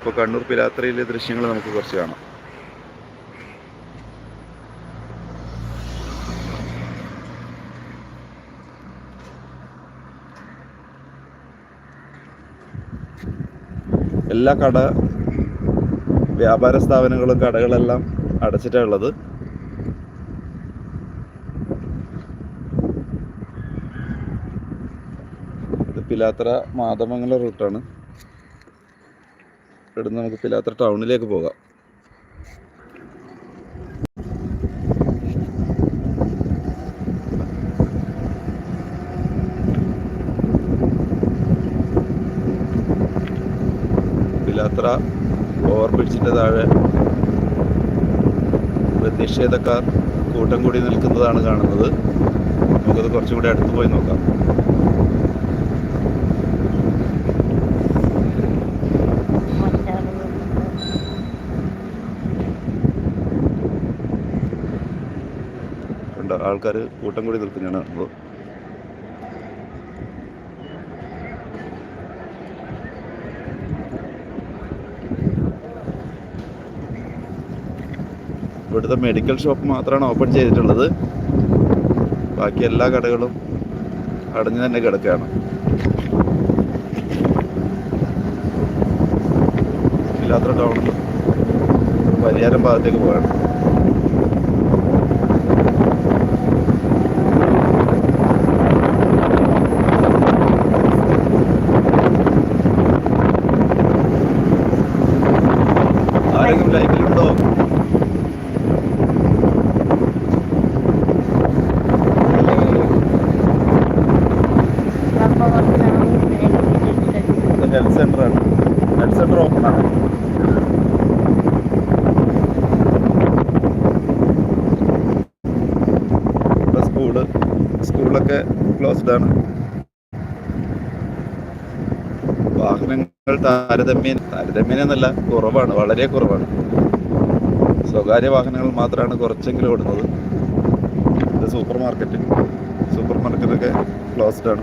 ഇപ്പോൾ കണ്ണൂർ പിലാത്രയിലെ ദൃശ്യങ്ങൾ നമുക്ക് കുറച്ച് കാണാം. എല്ലാ കട വ്യാപാര സ്ഥാപനങ്ങളും കടകളെല്ലാം അടച്ചിട്ടാണ് ഉള്ളത്. ഇത് പിലാത്ര മാതമംഗലം റൂട്ടാണ്. ഇവിടുന്ന് നമുക്ക് പിലാത്ര ടൗണിലേക്ക് പോകാം. പിലാത്ര ഓവർ ബ്രിഡ്ജിന്റെ താഴെ പ്രതിഷേധക്കാർ കൂട്ടം കൂടി നിൽക്കുന്നതാണ് കാണുന്നത്. നമുക്കത് കുറച്ചും കൂടി അടുത്ത് പോയി നോക്കാം. ആൾക്കാർ കൂട്ടം കൂടി നിൽക്കുന്നതാണ് കാണുന്നത് ഇവിടുത്തെ മെഡിക്കൽ ഷോപ്പ് മാത്രമാണ് ഓപ്പൺ ചെയ്തിട്ടുള്ളത്. ബാക്കി എല്ലാ കടകളും അടഞ്ഞു തന്നെ കിടക്കുകയാണ്. ഇല്ലാത്ത ടൗണിൽ പരിയാരം ഭാഗത്തേക്ക് പോകണം ഹെൽത്ത് ആണ് ഹെൽത്ത് സെന്റർ ഓപ്പൺ ആണ്. ഇവിടെ സ്കൂൾ സ്കൂളൊക്കെ ക്ലോസ്ഡ് ആണ്. വാഹനങ്ങൾ താരതമ്യേന താരതമ്യേന എന്നല്ല കുറവാണ് വളരെ കുറവാണ്. സ്വകാര്യ വാഹനങ്ങൾ മാത്രമാണ് കുറച്ചെങ്കിലും ഓടുന്നത്. സൂപ്പർ മാർക്കറ്റ് സൂപ്പർ മാർക്കറ്റൊക്കെ ക്ലോസ്ഡ് ആണ്.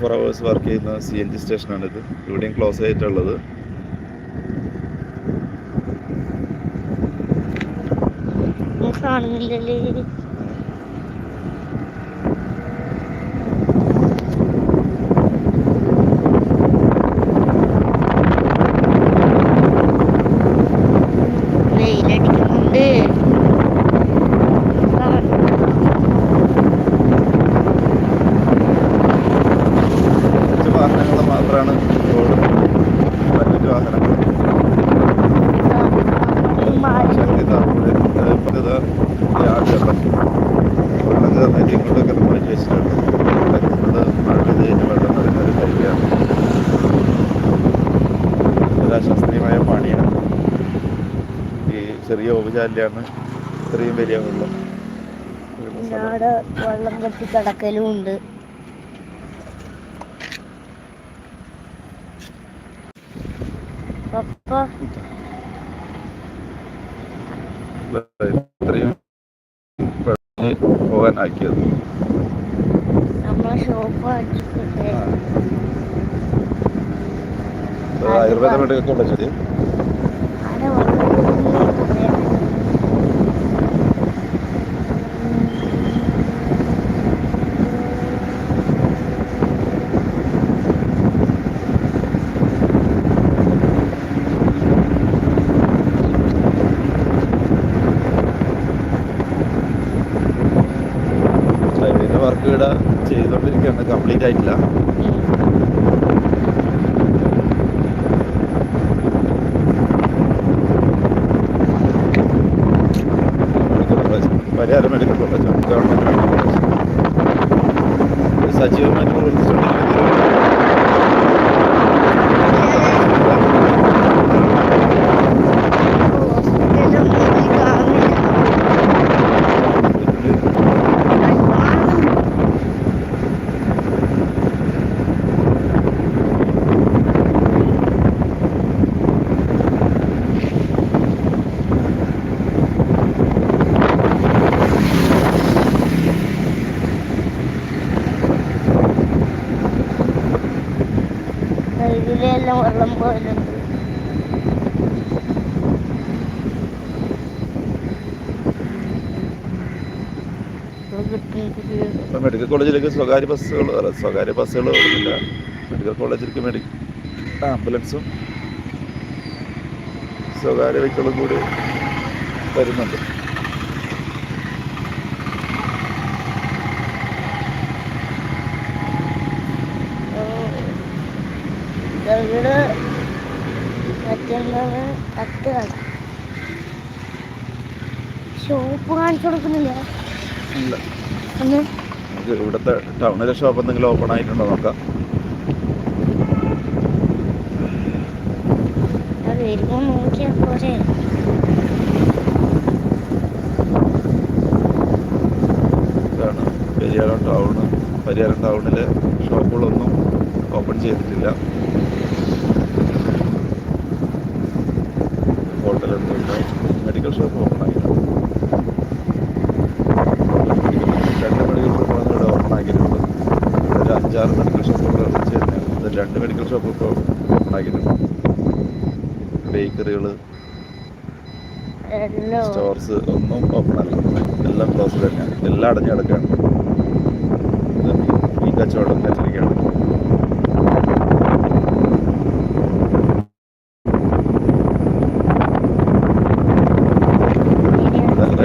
ഫോർ അവേഴ്സ് വർക്ക് ചെയ്യുന്ന സി എൻ ജി സ്റ്റേഷനാണിത്. ഇവിടെയും ക്ലോസ് ആയിട്ടുള്ളത് കാണുന്നില്ലല്ലേ വെയിലടിക്കുന്നുണ്ട് കുറച്ച് വാഹനങ്ങൾ മാത്രമാണ് റോഡ് പ്രൈവറ്റ് വാഹനങ്ങൾ. യാത്രകൾ വെള്ളം ഇങ്ങോട്ടൊക്കെ നമ്മൾ വെച്ചിട്ടുണ്ട് മഴ പെയ്ത് കഴിഞ്ഞ് വെള്ളം പണിയാണ്. ഈ ചെറിയ ഉപചാലിലാണ് ഇത്രയും വലിയ വെള്ളം. വെള്ളം കെട്ടി കിടക്കലും ഉണ്ട്. അടിച്ചിട്ട് ആയുർവേദ മെഡിക്കൽ കോളേജ് ആടെ വെള്ളം അതിന്റെ വർക്ക് ഇവിടെ ചെയ്തുകൊണ്ടിരിക്കുകയാണ് കംപ്ലീറ്റ് ആയിട്ടില്ല മെഡിക്കൽ കോളേജ് പരിഹാരം medical college government medical college ഇത് സജീവമായിട്ട് പ്രവർത്തിച്ചുകൊണ്ടിരിക്കുന്നത് ഹോസ്പിറ്റലും ഒന്നും കാണുന്നില്ല ഇതിലെല്ലാം വെള്ളം ഇപ്പം മെഡിക്കൽ കോളേജിലേക്ക് സ്വകാര്യ ബസ്സുകൾ സ്വകാര്യ ബസ്സുകൾ മെഡിക്കൽ കോളേജിലേക്ക് മെഡി ആംബുലൻസും സ്വകാര്യ വെഹിക്കിളും കൂടി വരുന്നുണ്ട്. ഇവിടെ മറ്റെന്താണ് പത്ത് കട ഷോപ്പ് കാണിച്ചു കൊടുക്കുന്നില്ല? ഇവിടുത്തെ ടൗണിലെ ഷോപ്പ് എന്തെങ്കിലും ഓപ്പൺ ആയിട്ടുണ്ടോ നോക്കാം. ഞാൻ വരുമ്പോ നോക്കിയാ പോരെ. ഇതാണ് പെരിയാരം ടൗണ്. പരിയാരം ടൗണിലെ ഷോപ്പുകളൊന്നും ഓപ്പൺ ചെയ്തിട്ടില്ല. ഹോട്ടലൊന്നുമില്ല മെഡിക്കൽ ഷോപ്പ് ഓപ്പൺ ആയില്ല രണ്ട് മെഡിക്കൽ ഷോപ്പാണ് ഇവിടെ ഓപ്പൺ ആക്കിയിട്ടുണ്ട്. ഒരു അഞ്ചാറ് മെഡിക്കൽ ഷോപ്പുകൾ ചേർന്ന് അത് രണ്ട് മെഡിക്കൽ ഷോപ്പ് ഇപ്പോൾ ഓപ്പൺ ആക്കിയിട്ടുണ്ട്. ബേക്കറികൾ സ്റ്റോർസ് ഒന്നും ഓപ്പൺ അല്ല. എല്ലാം ക്ലോസ് തന്നെയാണ് എല്ലാം അടഞ്ഞു കിടക്കുകയാണ്. ഈ കച്ചവടം കച്ചിരിക്കുകയാണ്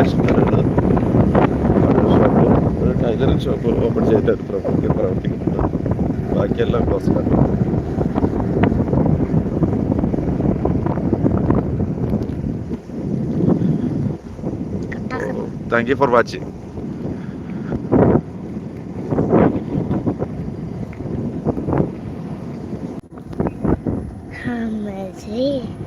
പ്രകാശിക്കുന്നുണ്ട് ഒരു ഷോപ്പ് ഒരു ടൈലറിംഗ് ഷോപ്പ് ഓപ്പൺ ചെയ്തിട്ട് പ്രവർത്തി പ്രവർത്തിക്കുന്നുണ്ട് ബാക്കിയെല്ലാം ക്ലോസ്ഡാണ് thank you for watching Come with me.